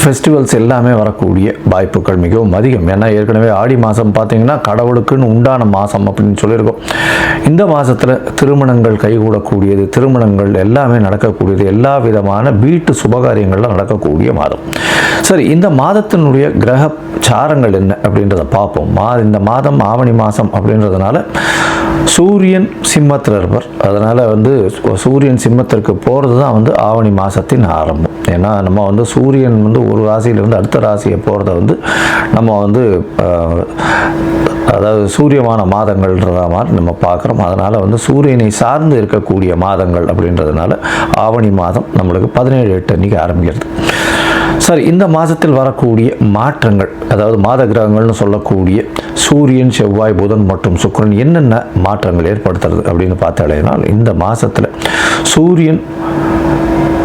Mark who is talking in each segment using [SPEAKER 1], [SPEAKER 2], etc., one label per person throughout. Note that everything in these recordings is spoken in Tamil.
[SPEAKER 1] ஃபெஸ்டிவல்ஸ் எல்லாமே வரக்கூடிய வாய்ப்புகள் மிகவும் அதிகம். ஏன்னா ஏற்கனவே ஆடி மாதம் பார்த்தீங்கன்னா கடவுளுக்குன்னு உண்டான மாதம் அப்படின்னு சொல்லியிருக்கோம். இந்த மாதத்தில் திருமணங்கள் கைகூடக்கூடியது திருமணங்கள் எல்லாமே நடக்கக்கூடியது எல்லா விதமான வீட்டு சுபகாரியங்கள்லாம் நடக்கக்கூடிய மாதம். சரி இந்த மாதத்தினுடைய கிரக சாரங்கள் என்ன அப்படின்றத பார்ப்போம். மா இந்த மாதம் ஆவணி மாதம் அப்படின்றதுனால சூரியன் சிம்மத்தில் இருப்பார் அதனால் வந்து சூரியன் சிம்மத்திற்கு போகிறது தான் வந்து ஆவணி மாதத்தின் ஆரம்பம். ஏன்னா நம்ம வந்து சூரியன் வந்து ஒரு ராசியிலேருந்து அடுத்த ராசியை போகிறத வந்து நம்ம வந்து அதாவது சூரியமான மாதங்கள்ன்றத மாதிரி நம்ம பார்க்குறோம். அதனால் வந்து சூரியனை சார்ந்து இருக்கக்கூடிய மாதங்கள் அப்படின்றதுனால ஆவணி மாதம் நம்மளுக்கு பதினேழு எட்டு அன்றைக்கி ஆரம்பிக்கிறது. சரி இந்த மாதத்தில் வரக்கூடிய மாற்றங்கள் அதாவது மாத கிரகங்கள்னு சொல்லக்கூடிய சூரியன் செவ்வாய் புதன் மற்றும் சுக்கிரன் என்னென்ன மாற்றங்கள் ஏற்படுத்துறது அப்படின்னு பார்த்தாலேனால் இந்த மாதத்தில் சூரியன்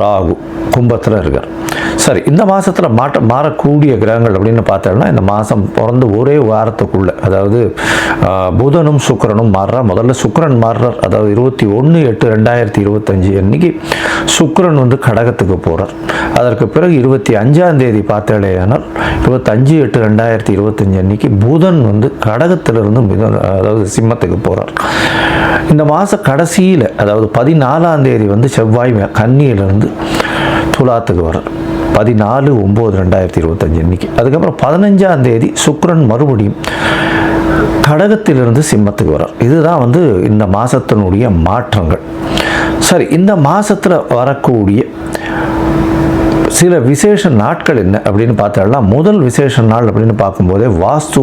[SPEAKER 1] ராகு கும்பத்தில் இருக்கார். சரி இந்த மாதத்தில் மாற்ற மாறக்கூடிய கிரகங்கள் அப்படின்னு பார்த்தோம்னா இந்த மாதம் பிறந்து ஒரே வாரத்துக்குள்ளே அதாவது புதனும் சுக்கரனும் மாறுறா. முதல்ல சுக்கரன் மாறுறார். அதாவது இருபத்தி ஒன்று எட்டு ரெண்டாயிரத்தி இருபத்தஞ்சி அன்னைக்கு சுக்கரன் வந்து கடகத்துக்கு போகிறார் அதற்கு பிறகு இருபத்தி அஞ்சாம் தேதி பார்த்தேனால் இருபத்தஞ்சு எட்டு ரெண்டாயிரத்தி இருபத்தஞ்சி அன்னைக்கு புதன் வந்து கடகத்திலிருந்து மிதன் அதாவது சிம்மத்துக்கு போகிறார் இந்த மாத கடைசியில் அதாவது பதினாலாம் தேதி வந்து செவ்வாய் மே- கன்னியிலிருந்து துலாத்துக்கு வரார் பதினாலு ஒம்பது ரெண்டாயிரத்தி இருபத்தஞ்சு அன்னைக்கு. அதுக்கப்புறம் பதினஞ்சாம் தேதி சுக்ரன் மறுபடியும் கடகத்திலிருந்து சிம்மத்துக்கு வரார் இதுதான் வந்து இந்த மாதத்தினுடைய மாற்றங்கள். சரி இந்த மாதத்தில் வரக்கூடிய சில விசேஷ நாட்கள் என்ன அப்படின்னு பார்த்தோம்னா முதல் விசேஷ நாள் அப்படின்னு பார்க்கும்போதே வாஸ்து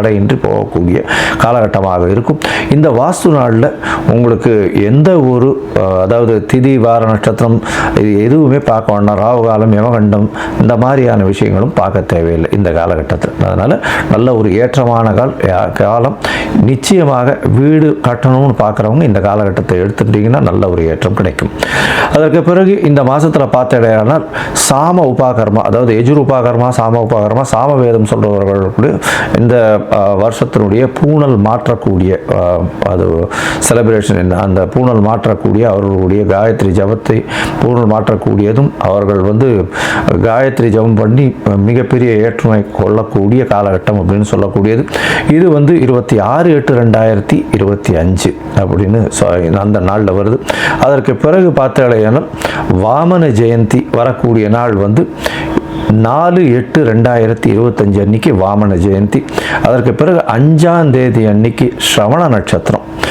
[SPEAKER 1] தடையின்றி போகக்கூடிய காலகட்டமாக இருக்கும். இந்த வாஸ்து நாளில் உங்களுக்கு எந்த ஒரு அதாவது திதி வார நட்சத்திரம் இது எதுவுமே பார்க்க வேண்டாம். ராகுகாலம் யமகண்டம் இந்த மாதிரியான விஷயங்களும் பார்க்க தேவையில்லை இந்த காலகட்டத்தில். அதனால் நல்ல ஒரு ஏற்றமான கால் யா- காலம். நிச்சயமாக வீடு கட்டணும்னு பார்க்குறவங்க இந்த காலகட்டத்தை எடுத்துட்டிங்கன்னா நல்ல ஒரு ஏற்றம் கிடைக்கும். அதற்கு பிறகு இந்த மாதத்தில் பார்த்தடையானால் சாம உபாகர்மா அதாவது எஜுர் உபாகர்மா சாம உபாகர்மா சாம வேதம் சொல்கிறவர்களுடைய இந்த வருஷத்தினுடைய பூணல் மாற்றக்கூடிய அது செலிப்ரேஷன் என்ன அந்த பூணல் மாற்றக்கூடிய அவர்களுடைய காயத்ரி ஜபத்தை பூணல் மாற்றக்கூடியதும் அவர்கள் வந்து காயத்ரி ஜபம் பண்ணி மிகப்பெரிய ஏற்றுமை கொள்ளக்கூடிய காலகட்டம் அப்படின்னு சொல்லக்கூடியது. இது வந்து இருபத்தி ஆறு எட்டு ரெண்டாயிரத்தி இருபத்தி அஞ்சு அப்படின்னு சொ- அந்த நாளில் வருது. அதற்கு பிறகு பார்த்தாலேயானால் வாமன ஜெயந்தி வரக்கூடிய நாள் வந்து நாலு எட்டு ரெண்டாயிரத்தி இருபத்தஞ்சு அன்னைக்கு வாமன ஜெயந்தி. அதற்கு பிறகு அஞ்சாம் தேதி அன்னைக்கு ஸ்ரவண நட்சத்திரம்.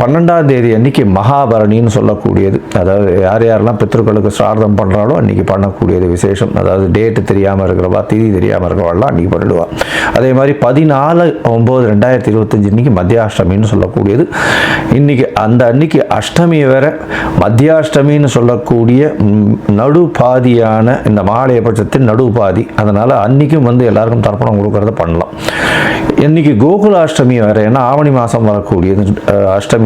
[SPEAKER 1] பன்னெண்டாம் தேதி அன்னைக்கு மகாபரணின்னு சொல்லக்கூடியது. அதாவது யார் யாரெல்லாம் பித்ருக்களுக்கு சிரார்த்தம் பண்ணுறாலோ அன்றைக்கி பண்ணக்கூடியது விசேஷம். அதாவது டேட்டு தெரியாமல் இருக்கிறவா திதி தெரியாமல் இருக்கிறவாள்லாம் அன்றைக்கி பண்ணிடுவா. அதே மாதிரி பதினாலு ஒம்பது ரெண்டாயிரத்தி இருபத்தஞ்சி இன்றைக்கி மத்தியாஷ்டமின்னு சொல்லக்கூடியது. இன்னைக்கு அந்த அன்னைக்கு அஷ்டமி வேற. மத்தியாஷ்டமின்னு சொல்லக்கூடிய நடுபாதியான இந்த மாலைய பட்சத்தின் நடுபாதி. அதனால் அன்றைக்கும் வந்து எல்லாருக்கும் தர்ப்பணம் கொடுக்கறத பண்ணலாம். இன்னைக்கு கோகுலாஷ்டமி வேறு ஏன்னா ஆவணி மாதம் வரக்கூடியது. அஷ்டமி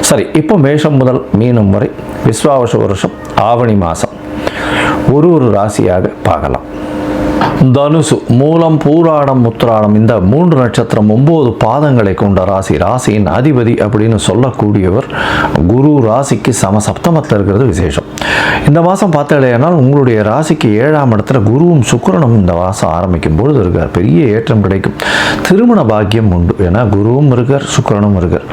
[SPEAKER 1] சரி இப்போ மேஷம் முதல் மீனம் வரை விஸ்வாவச வருஷம் ஆவணி மாதம் ஒரு ஒரு ராசியாக பார்க்கலாம். தனுசு மூலம் பூராடம் உத்திராடம் இந்த மூன்று நட்சத்திரம் ஒன்பது பாதங்களை கொண்ட ராசி. ராசியின் அதிபதி அப்படின்னு சொல்லக்கூடியவர் குரு ராசிக்கு சம சப்தமத்தில் இருக்கிறது விசேஷம். இந்த மாதம் பார்த்தாலேனால் உங்களுடைய ராசிக்கு ஏழாம் இடத்துல குருவும் சுக்கரனும் இந்த மாதம் ஆரம்பிக்கும் பொழுது இருக்கார். பெரிய ஏற்றம் கிடைக்கும். திருமண பாக்கியம் உண்டு. ஏன்னா குருவும் இருக்கார் சுக்கரனும் இருக்கார்.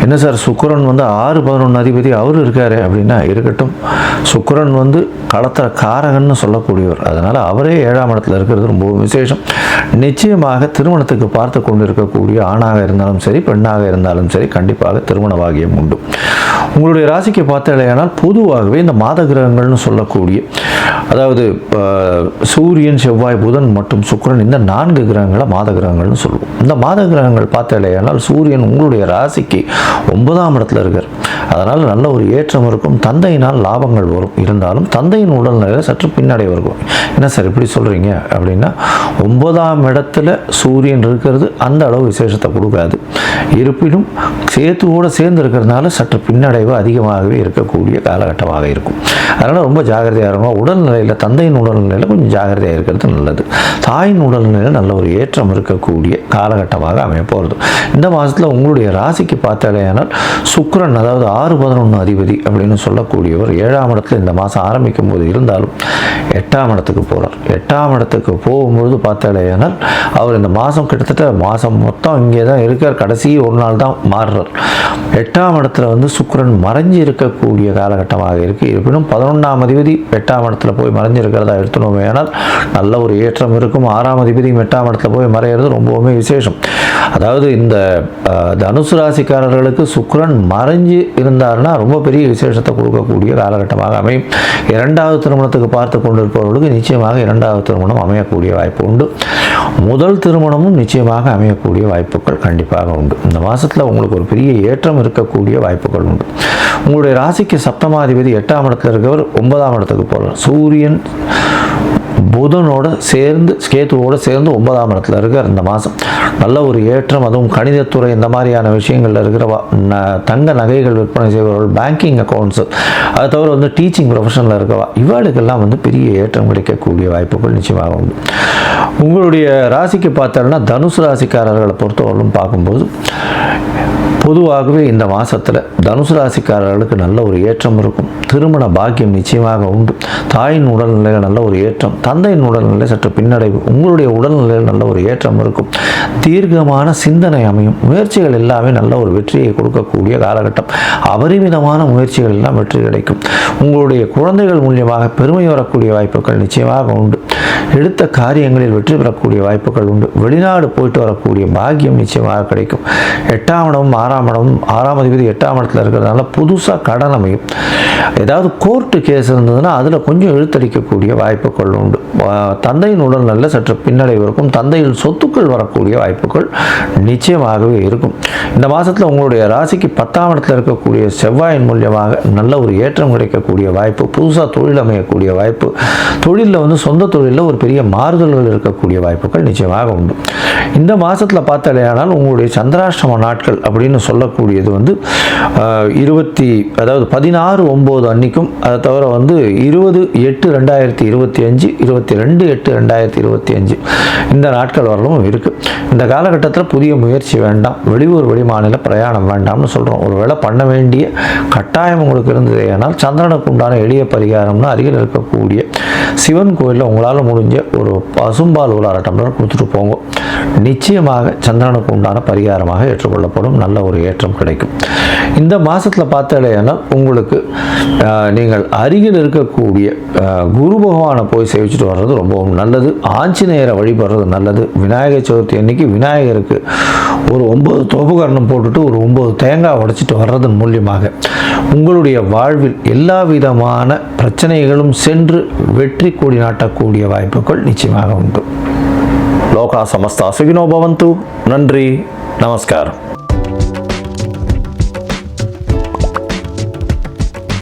[SPEAKER 1] என்ன சார் சுக்கரன் வந்து ஆறு பதினொன்று அதிபதி அவர் இருக்காரு அப்படின்னா இருக்கட்டும். சுக்கரன் வந்து களத்திர காரகன்னு சொல்லக்கூடியவர். அதனால் அவரே ஏழாம் இடத்துல இருக்கிறது ரொம்ப விசேஷம். நிச்சயமாக திருமணத்துக்கு பார்த்து கொண்டிருக்கக்கூடிய ஆணாக இருந்தாலும் சரி பெண்ணாக இருந்தாலும் சரி கண்டிப்பாக திருமண பாகியம் உண்டு. உங்களுடைய ராசிக்கு பார்த்தாலேயானால் பொதுவாகவே இந்த மாத கிரகங்கள்னு சொல்லக்கூடிய அதாவது சூரியன் செவ்வாய் புதன் மற்றும் சுக்கரன் இந்த நான்கு கிரகங்களை மாத கிரகங்கள்னு சொல்லுவோம். இந்த மாத கிரகங்கள் பார்த்தாலேயானால் சூரியன் உங்களுடைய ராசிக்கு ஒன்பதாம் இடத்துல இருக்கார். அதனால் நல்ல ஒரு ஏற்றம் இருக்கும். தந்தையினால் லாபங்கள் வரும். இருந்தாலும் தந்தையின் உடல்நிலையில் சற்று பின்னடைவு இருக்கும். என்ன சார் இப்படி சொல்கிறீங்க அப்படின்னா ஒன்பதாம் இடத்துல சூரியன் இருக்கிறது அந்த அளவு விசேஷத்தை கொடுக்காது. இருப்பினும் சேத்துவோடு சேர்ந்து இருக்கிறதுனால சற்று பின்னடைவு அதிகமாகவே இருக்கக்கூடிய காலகட்டமாக இருக்கும். அதனால் ரொம்ப ஜாகிரதையாக இருக்கணும் உடல்நிலையில் தந்தையின் உடல்நிலையில் கொஞ்சம் ஜாகிரதையாக இருக்கிறது நல்லது. தாயின் உடல்நிலையில் நல்ல ஒரு ஏற்றம் இருக்கக்கூடிய காலகட்டமாக அமைய போகிறது இந்த மாதத்தில் உங்களுடைய ராசிக்கு பார்த்தாலேயானால் சுக்கரன் அதாவது ஆறு பதினொன்று அதிபதி அப்படின்னு சொல்லக்கூடியவர் ஏழாம் இடத்துல இந்த மாதம் ஆரம்பிக்கும் போது இருந்தாலும் எட்டாம் இடத்துக்கு போகிறார் எட்டாம் இடத்துக்கு போகும்பொழுது பார்த்தாலேயானால் அவர் இந்த மாதம் கிட்டத்தட்ட மாதம் மொத்தம் இங்கே தான் இருக்கார். கடைசி ஒரு நாள் தான் மாறுறார். எட்டாம் இடத்துல வந்து சுக்கிரன் மறைஞ்சு இருக்கக்கூடிய காலகட்டமாக இருக்குது இருப்பினும் பதினொன்றாம் அதிபதி எட்டாம் இடத்துல போய் மறைஞ்சு இருக்கிறதா எடுத்துனோமே. ஆனால் நல்ல ஒரு ஏற்றம் இருக்கும். ஆறாம் அதிபதியும் எட்டாம் இடத்துல போய் மறையிறது ரொம்பவுமே விசேஷம். அதாவது இந்த தனுசு ராசிக்காரர்களுக்கு சுக்ரன் மறைஞ்சு இருந்தாருன்னா ரொம்ப பெரிய விசேஷத்தை கொடுக்கக்கூடிய காலகட்டமாக அமையும். இரண்டாவது திருமணத்துக்கு பார்த்து கொண்டிருப்பவர்களுக்கு நிச்சயமாக இரண்டாவது திருமணம் அமையக்கூடிய வாய்ப்பு உண்டு. முதல் திருமணமும் நிச்சயமாக அமையக்கூடிய வாய்ப்புகள் கண்டிப்பாக உண்டு. இந்த மாதத்தில் உங்களுக்கு ஒரு பெரிய ஏற்றம் இருக்கக்கூடிய வாய்ப்புகள் உண்டு. உங்களுடைய ராசிக்கு சப்தமாதிபதி எட்டாம் இடத்துல இருக்கவர் ஒன்பதாம் இடத்துக்கு போகிறார் சூரியன் புதனோட சேர்ந்து ஸ்கேத்துவோடு சேர்ந்து ஒன்பதாம் இடத்துல இருக்கார் இந்த மாதம் நல்ல ஒரு ஏற்றம் அதுவும் கணிதத்துறை இந்த மாதிரியான விஷயங்களில் இருக்கிற ந- தங்க நகைகள் விற்பனை செய்பவர்கள் பேங்கிங் அக்கௌண்ட்ஸு அதை தவிர வந்து டீச்சிங் ப்ரொஃபஷனில் இருக்கவா இவாளுக்கெல்லாம் வந்து பெரிய ஏற்றம் கிடைக்கக்கூடிய வாய்ப்புகள் நிச்சயமாக உண்டு. உங்களுடைய ராசிக்கு பார்த்தோம்னா தனுசு ராசிக்காரர்களை பொறுத்தவரையிலும் பார்க்கும்போது பொதுவாகவே இந்த மாதத்தில் தனுசு ராசிக்காரர்களுக்கு நல்ல ஒரு ஏற்றம் இருக்கும். திருமண பாக்கியம் நிச்சயமாக உண்டு. தாயின் உடல்நிலையில் நல்ல ஒரு ஏற்றம் தந்தையின் உடல்நிலை சற்று பின்னடைவு உங்களுடைய உடல்நிலையில் நல்ல ஒரு ஏற்றம் இருக்கும். தீர்க்கமான சிந்தனை அமையும். முயற்சிகள் எல்லாமே நல்ல ஒரு வெற்றியை கொடுக்கக்கூடிய காலகட்டம். அபரிமிதமான முயற்சிகள் எல்லாம் வெற்றி கிடைக்கும். உங்களுடைய குழந்தைகள் மூலியமாக பெருமை வரக்கூடிய வாய்ப்புகள் நிச்சயமாக உண்டு. எடுத்த காரியங்களில் வெற்றி பெறக்கூடிய வாய்ப்புகள் உண்டு. வெளிநாடு போயிட்டு வரக்கூடிய பாக்கியம் நிச்சயமாக கிடைக்கும். எட்டாம் இடமும் ஆறாம் இடமும் ஆறாம் அதிபதி எட்டாம் இடத்துல இருக்கிறதுனால புதுசாக கடன் அமையும். ஏதாவது கோர்ட்டு கேஸ் இருந்ததுன்னா அதில் கொஞ்சம் இழுத்தடிக்கக்கூடிய வாய்ப்புகள் உண்டு. தந்தையின் உடல் நல்ல சற்று பின்னடைவு இருக்கும். தந்தையில் சொத்துக்கள் வரக்கூடிய வாய்ப்புகள் நிச்சயமாகவே இருக்கும். இந்த மாதத்தில் உங்களுடைய ராசிக்கு பத்தாம் இடத்துல இருக்கக்கூடிய செவ்வாயின் மூலியமாக நல்ல ஒரு ஏற்றம் கிடைக்கக்கூடிய வாய்ப்பு புதுசாக தொழில் அமையக்கூடிய வாய்ப்பு. தொழிலில் வந்து சொந்த தொழிலில் ஒரு பெரிய மாறுதல்கள் இருக்கக்கூடிய வாய்ப்புகள் நிச்சயமாக உண்டு. இந்த மாதத்தில் பார்த்தாலேயானால் உங்களுடைய சந்திராஷ்டம நாட்கள் அப்படின்னு சொல்லக்கூடியது வந்து இருபத்தி அதாவது பதினாறு ஒம்பது அன்னைக்கும் அதை தவிர வந்து இருபது எட்டு ரெண்டாயிரத்தி இருபத்தி அஞ்சு இருபத்தி ரெண்டு எட்டு ரெண்டாயிரத்தி இருபத்தி அஞ்சு இந்த நாட்கள் வரலும் இருக்குது இந்த காலகட்டத்தில் புதிய முயற்சி வேண்டாம் வெளியூர் வெளிமாநில பிரயாணம் வேண்டாம்னு சொல்கிறோம் ஒரு வேளை பண்ண வேண்டிய கட்டாயம் உங்களுக்கு இருந்தது ஏன்னால் சந்திரனுக்கு உண்டான எளிய பரிகாரம்னு அருகில் இருக்கக்கூடிய சிவன் கோயிலில் உங்களால் முடிஞ்ச ஒரு பசும்பால் உள்ள அரை டம்ளர் கொடுத்துட்டு போங்க. நிச்சயமாக சந்திரனுக்கு உண்டான பரிகாரமாக ஏற்றுக்கொள்ளப்படும். நல்ல ஒரு ஏற்றம் கிடைக்கும். இந்த மாதத்தில் பார்த்தாலேனால் உங்களுக்கு நீங்கள் அருகில் இருக்கக்கூடிய குரு பகவானை போய் சேவிச்சுட்டு வர்றது ரொம்பவும் நல்லது. ஆஞ்சநேயரை வழிபடுறது நல்லது. விநாயகர் சதுர்த்தி அன்னைக்கு விநாயகருக்கு ஒரு ஒம்பது தோபகரணம் போட்டுட்டு ஒரு ஒம்பது தேங்காய் உடைச்சிட்டு வர்றதன் மூலியமாக உங்களுடைய வாழ்வில் எல்லா விதமான பிரச்சனைகளும் சென்று வெற்றி கொடி நாட்டக்கூடிய வாய்ப்புகள் நிச்சயமாக உண்டு. லோகா சமஸ்தா சுகினோ பவந்து. நன்றி. நமஸ்காரம்.